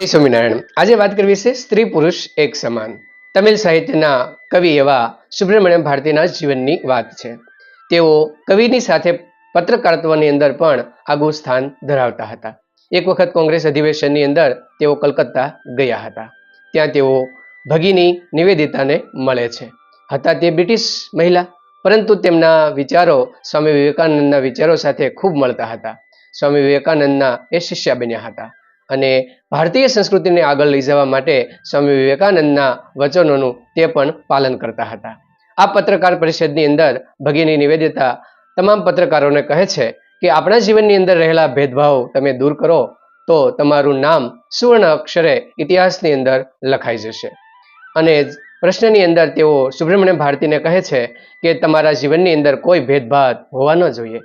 સ્વામિનારાયણ, આજે વાત કરવી છે સ્ત્રી પુરુષ એક સમાન. તમિલ સાહિત્યના કવિ એવા સુબ્રમણ્યમ ભારતીના જીવનની વાત છે. તેઓ કવિની સાથે પત્રકારત્વની અંદર પણ આગવું સ્થાન ધરાવતા હતા. એક વખત કોંગ્રેસ અધિવેશનની અંદર તેઓ કલકત્તા ગયા હતા. ત્યાં તેઓ ભગીની નિવેદિતાને મળે છે. હતા તે બ્રિટિશ મહિલા, પરંતુ તેમના વિચારો સ્વામી વિવેકાનંદના વિચારો સાથે ખૂબ મળતા હતા. સ્વામી વિવેકાનંદના એ શિષ્યા બન્યા હતા. અને ભારતીય સંસ્કૃતિને આગળ લઈ જવા માટે સ્વામી વિવેકાનંદના વચનોનું તે પણ પાલન કરતા હતા. આ પત્રકાર પરિષદની અંદર ભગીની નિવેદિતા તમામ પત્રકારોને કહે છે કે, આપણા જીવનની અંદર રહેલા ભેદભાવ તમે દૂર કરો, તો તમારું નામ સુવર્ણ અક્ષરે ઇતિહાસની અંદર લખાઈ જશે. અને પ્રશ્નની અંદર તેઓ સુબ્રમણ્ય ભારતીને કહે છે કે, તમારા જીવનની અંદર કોઈ ભેદભાવ હોવા ન જોઈએ.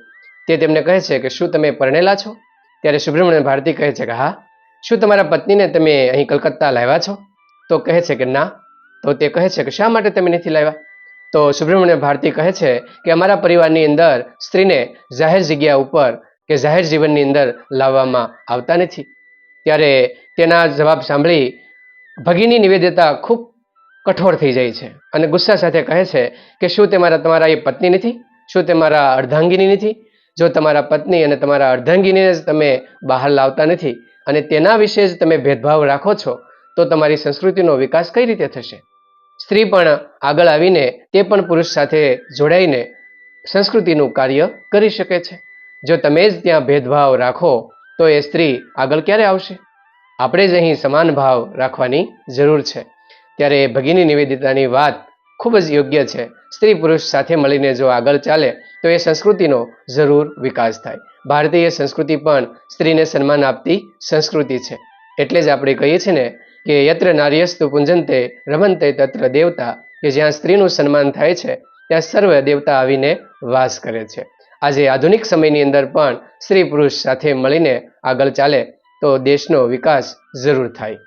તે તેમને કહે છે કે, શું તમે પરણેલા છો? ત્યારે સુબ્રમણ્ય ભારતી કહે છે કે, હા શું તમારા પત્નીને તમે અહીં કલકત્તા લાવ્યા છો? તો કહે છે કે ના. તો તે કહે છે કે શા માટે તમે નથી લાવ્યા? તો સુબ્રમણ્ય ભારતી કહે છે કે અમારા પરિવારની અંદર સ્ત્રીને જાહેર જગ્યા ઉપર કે જાહેર જીવનની અંદર લાવવામાં આવતા નથી. ત્યારે તેના જવાબ સાંભળી ભગીની નિવેદિતા ખૂબ કઠોર થઈ જાય છે અને ગુસ્સા સાથે કહે છે કે શું તે મારા તમારા એ પત્ની નથી? શું તમારા અર્ધાંગીની નથી? જો તમારા પત્ની અને તમારા અર્ધાંગીને તમે બહાર લાવતા નથી અને તેના વિશે જ તમે ભેદભાવ રાખો છો, તો તમારી સંસ્કૃતિનો વિકાસ કઈ રીતે થશે? સ્ત્રી પણ આગળ આવીને તે પણ પુરુષ સાથે જોડાઈને સંસ્કૃતિનું કાર્ય કરી શકે છે. જો તમે જ ત્યાં ભેદભાવ રાખો, તો એ સ્ત્રી આગળ ક્યારે આવશે? આપણે જ અહીં સમાન ભાવ રાખવાની જરૂર છે. ત્યારે ભગીની નિવેદિતાની વાત ખૂબ જ યોગ્ય છે. સ્ત્રી પુરુષ સાથે મળીને જો આગળ ચાલે, તો એ સંસ્કૃતિનો જરૂર વિકાસ થાય. ભારતીય સંસ્કૃતિ પણ સ્ત્રીને સન્માન આપતી સંસ્કૃતિ છે. એટલે જ આપણે કહીએ છીએ ને કે યત્ર નાર્યસ્તુ પુંજંતે રમંતે તત્ર દેવતા, કે જ્યાં સ્ત્રીનું સન્માન થાય છે, ત્યાં સર્વ દેવતા આવીને વાસ કરે છે. આજે આધુનિક સમયની અંદર પણ સ્ત્રી પુરુષ સાથે મળીને આગળ ચાલે, તો દેશનો વિકાસ જરૂર થાય.